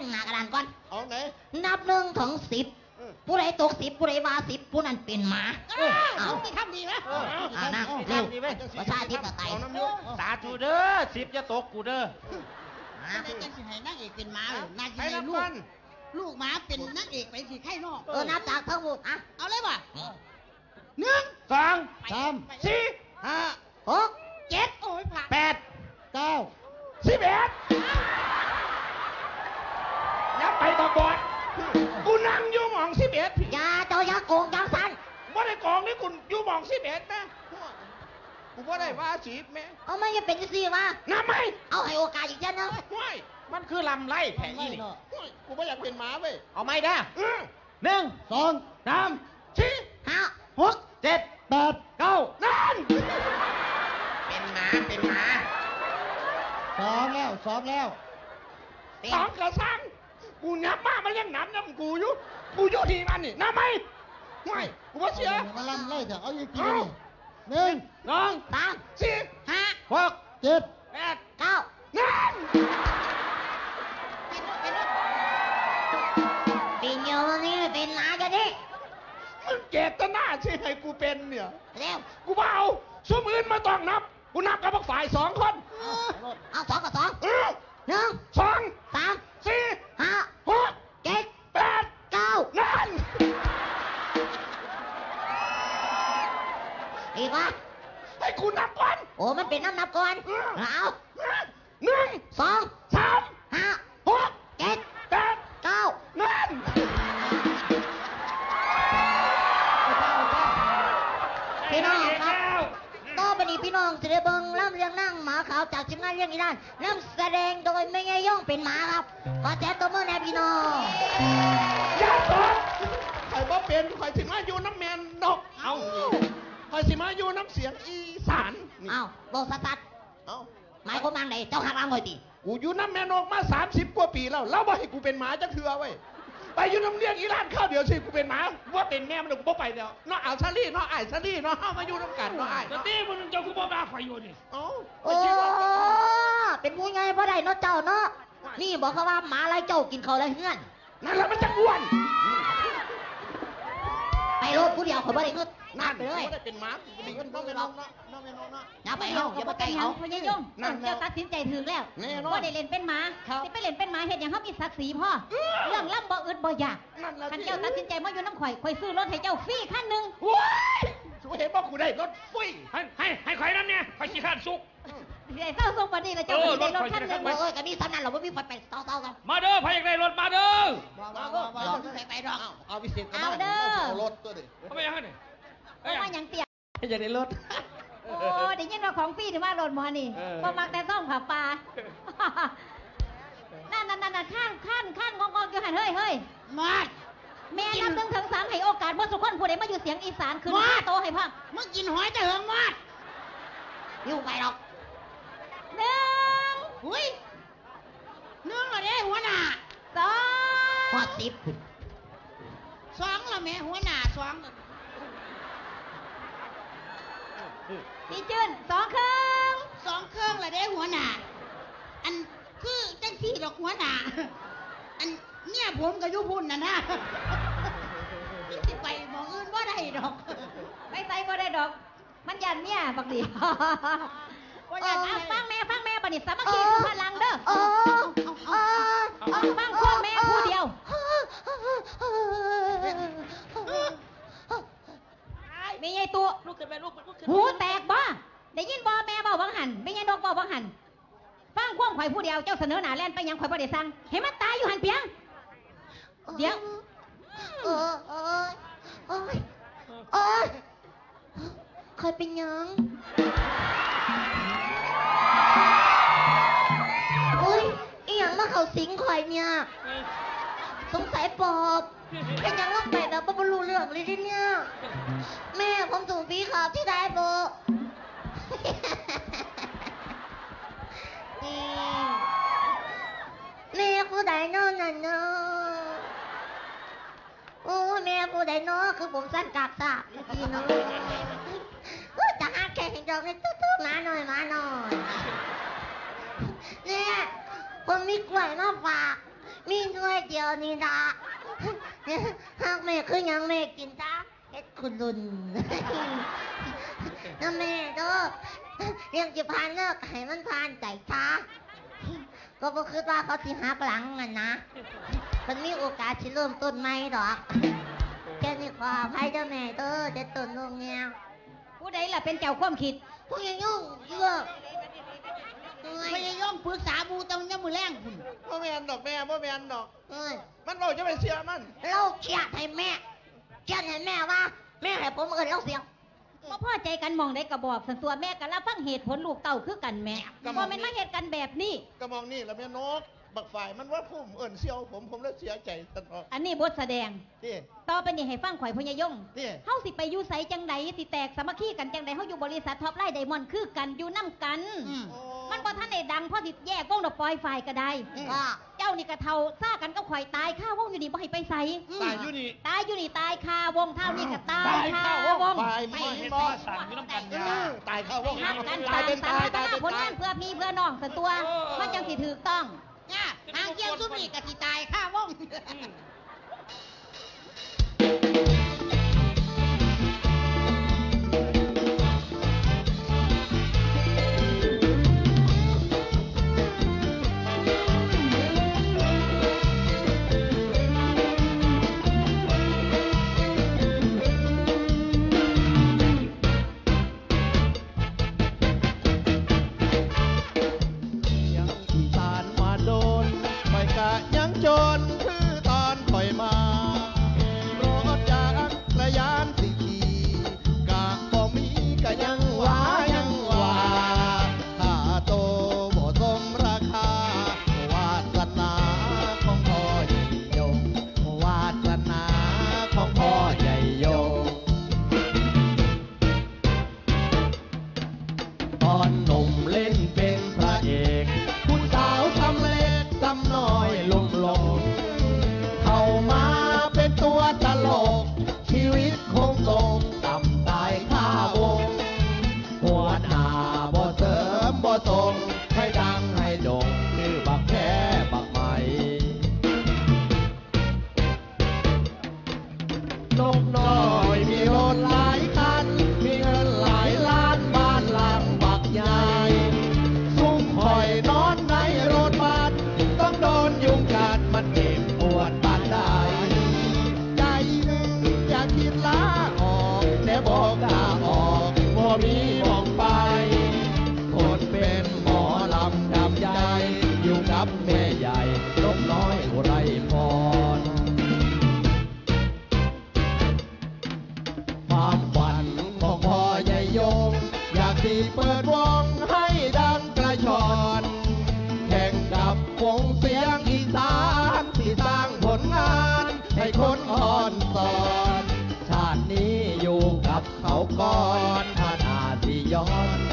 งหน้ากระดานก่อน เอาไหน นับหนึ่งถึงสิบเออผู้ใดตกสิบผู้ใดว่าสิบผู้นั้นเป็นหมา เออเอา เอาที่ทำดีไหมเอออ่านั่งเอาเร็วทำดีไหม ประชาธิปไตยเอาน้ำยุสาธุเด้อสิบจะตกกูเด้ออ่าได้จังสิให้นางเอกเป็นหมาเลยนางสิให้ให้นับลูกลูกหมาเป็นนางเอกไปสิไข่นอก เออนับจากทั้งหมดอะเอาเลยว่ะหนึ่งสองสามสี่ห้าหกเจ็ดโอ้ยผ่านแปดเก้าสิบเอ็ด ยับไปตะบอดกูนั่งอยู่หมองสิบเอ็ดพี่อยาเจ้าอยาโกงอยาสั่นว่าได้กองนี่กูอยู่หมองสิบเอ็ดนะกูว่าได้ว่าสีแม่เอาไม่จะเป็นจังซี่วะน้ำไหมเอาให้โอกาสอีกเจ้านึงห้วยมันคือลำไรแผลอีนี่ห้วยกูไม่อยากเป็นหมาเว้ยเอาไม่ได้เออหนึ่งสองสามสี่ห้าหกเจ็ดแปดเก้านั่นเป็นหมาเป็นหมาสองแล้วสองแล้วสองกระสัง กูนับมามันยังนับน้ำกูอยู่ กูอยู่ที่มันนี่นับไหมไม่กูว่าเสียมาลำไล่เถอะเอาอีกทีหนึงหนึ่งสองสามสี่ห้าหกเจ็ดแปดเก้านั่นเป็นเป็นรถปีเดียวนี้เป็นหมาจะดิมึงเจตนาที่ให้กูเป็นเนี่ยเร็วกูเบเอาสมอื่นมาต้องนับ กูนับกับพวกฝ่ายสองคน เอาสองกับสองเออหนึ่งสอง โอ้มันเป็นน้ำนับก่อนเอาหนึ่งสองสามห้าหกเจ็ดแปดเก้านั่นพี่น้องครับต่อไปนี้พี่น้องจะได้เบิ่งล่ำเรียงนั่งหมาขาวจากทีมงานเรื่องอีด้านนำแสดงโดยไม่ไงย่องเป็นหมาครับ ขอแจ้งตัวมือแน่พี่น้องอย่าตกใครบ่เป็นใครสิมาอยู่น้ำแมนนกเอา ใครสิมาอยู่น้ำเสียงอีสานนี่เอาบอกสตัดเอาหมายความว่าไงเจ้าหักล้างหอยตีกูอยู่น้ำแม่นกมาสามสิบกว่าปีแล้วแล้วบ่ให้กูเป็นหมาจักเถื่อเว้ยไปอยู่น้ำเลี้ยงอีร้านข้าวเดียวสิกูเป็นหมาว่าเป็นแม่มันกูบ่ไปเดียวเนาะเอาซาลี่เนาะไอ้ายซาลี่เนาะเฮามาอยู่น้ำกันเนาะไอ้ายแต่เนาะที่มึงเจ้ากูบ่มาไฟอยู่นี่เอ้าไปโอ้คิดว่าเป็นผู้ไงบ่ได้เนาะเจ้าเนาะ นี่บอกเขาว่าหมาไรเจ้ากินเขาไรเฮือน นั่นแหละมันจะอ้วน ไปรถผู้เดียวเขาบ่ได้เงิน นันั่บนไปเลยบ่ได้เป็นหมากูดีกันน้องแม่นกเนาะน้องแม่นกเนาะนับไปเอาอย่าไปไกลเขาพญายงนั่นเจ้าตัดสินใจถึงแล้วแน่นอนว่าได้เล่นเป็นหมาครับสิไปเล่นเป็นหมาเฮ็ดหยังเฮามีศักดิ์ศรีพ่อเรื่องล่ำบ่อึดบ่อยากนั่นแหละคันที่เจ้าตัดสินใจมาอยู่น้ำข่อยข่อยซื้อรถให้เจ้าฟรีคันหนึงว้ายกูเห็นว่ากูได้รถฟุยให้ให้ให้ใครนั่นเนี่ยใครขี้ข้านสุกสิได้เศร้าทรงปานนี้แล้วเจ้าเอก็อสิได้รถรถข่คัอยนสิหได้นึงขับโอ้ยก็มีสำนันเราไม่มีไฟไปเต่าๆกันมาเด้อใครอยากได้รถมาเด้อมามามามาใส่ไปดอกเอาพิเศษเอารถตัวดิเอาไปยังไง เนี่ยเอามาหยังเตี้ยจะได้รถ โอ้ได้ยินว่าของฟรีถึงว่ารถหมอนี่เออบ่มักแต่ซ่องผับปลานั่นนั่นนั่นข้างข้างข้างงงๆอยู่หันเฮ้ยเฮ้ยมาแม่นับหนึ่งถึงสามให้โอกาสบ่สุคนผู้ใดมาอยู่เสียงอีสานขึ้นว้าโตให้พังมึงกินหอยแต่เหิงมาดอยู่ไปหรอกหนึ่งหุยหนึ่งละเด้หัวหน้าสอง พอสิบสองละแม่หัวหน้าสอง พี่จืนสองครึ่งสองเครื่องละเด้หัวหน้าอันคือจังสี่ดอกหัวหน้าอันเนี่ยผมกับยุพุ่นน่ะนะนี่สิไปหมองอื่นว่าได้ดอก ไม่ใส่บ่ได้ดอก มันยันเมียบักดีว่ายันอะฟังแม่ฟังแม่บัดนี้สามัคคีคือพลังเด้อโอ้โอ้เอาฟังพ่อแม่ผู้เดียว มีไงตัวลูกขึ้นไปลูกลูกขึ้นหูแตกบ่ได้ยินบ่แม่บ่บังหันไม่ไงนกบ่บังหันฟังความข่อยผู้เดียวเจ้าเสนอหน้าแล่นไปหยังข่อยบ่ได้สั่งเห็นมันตายอยู่หันเพียง เดี๋ยวโอ้ยโอ้ยโอ้ยโอ้ยเคยเป็นหยังโอ้ยอีหยังมาเขาสิงข่อยเนี่ย สงสัยปอบเป็นยังลงไปแบบบ่รู้เรื่องเลยทีเนี่ย แม่ผมถูกผีขาวที่ได้โบนี่แม่ผู้ใดนอนน่ะเนาะโอ้แม่ผู้ใดเนาะคือผมสั้นกากสาบอีกทีเนาะเออจะหาแค่เห็นดอกนี่ตื้อๆมาหน่อยมาหน่อยเนี่ยผมมีกล้วยมาฝาก มีนเดียวนี่นะหากแม่คือหยังแม่กินจ้าเฮ็ดคุณลุนนะแม่เด้อเรื่องจะผ่านเลิกให้มันผ่านใจช้าก็บ่คิดว่าเขาสิหักหลังมันนะ มันมีโอกาสที่เริ่มต้นใหม่ดอกแค่นี้ขออภัยเด้อแม่เด้อเด็ดต้นลงเนี่ยผู้ใดล่ะเป็นเจ้าความคิดพวกยังยุ่งเยอะ เอ้ไม่ยได้ย่องปรึกษาบูตำยามมือแรงพุ่นบ่แม่นดอกแม่บ่แม่นดอก เอ้ยมันบอกจะไปเสียมันเราเชียดให้แม่เชียดให้แม่ว่า แม่ให้ผมเอินเราเสียงบ่พอใจกันมองได้กระบอกสันตัวแม่กันรับฟังเหตุผลลูกเต่าคือกันแม่บ่แม่นมาเหตุกันแบบนี้ก็มองนี่แล้วแม่นกบักฝ่ายมันว่าพุ่มเอิ่นเสียวผมผมเลยเสียใจตลอดอันนี้บทแสดงนี่ต่อไปนี่ให้ฟังข่อยพญายงนี่เฮาสิไปอยู่ไสจังใดสิแตกสามัคคีกันจังใดเฮาอยู่บริษัทท็อปไลน์ไดมอนด์คือกันอยู่นํกันอื มโอ้มันบ่ทันได้ดังพอสิแยกวงดอกปล่อยฝ่ายก็ได้ว่าเจ้านี่กะเท่าซ่ากันก็ข่อยตายข้าวงอยู่นี่บ่ให้ไปไสตายอยู่นี่ตายอยู่นี่ตายคาวงเท่านี่ก็ตายตายคาข้าววง ตายไม่ไม่เห็นบอว่าสั่งอยู่น้ำกันเอยา อตายข้าวไปวงหักกันตาตายยเป็นสาตายมตายคเป็นผลตางายนเพื่อพี่เพื่อน้องสตัวเออ มันจังสิถูกต้อง เนี่ยหางเกียงสุนีกะสิตายข้าวงยัง นกามฝันของพ่อใหญ่ยง อยากที่เปิดวงให้ดังกระชอนแข่งกับวงเสียงอีสานที่สร้างผลงานให้คนอ่อนสอน ชาตินี้อยู่กับเขาก่อนถ้านาที่ย้อน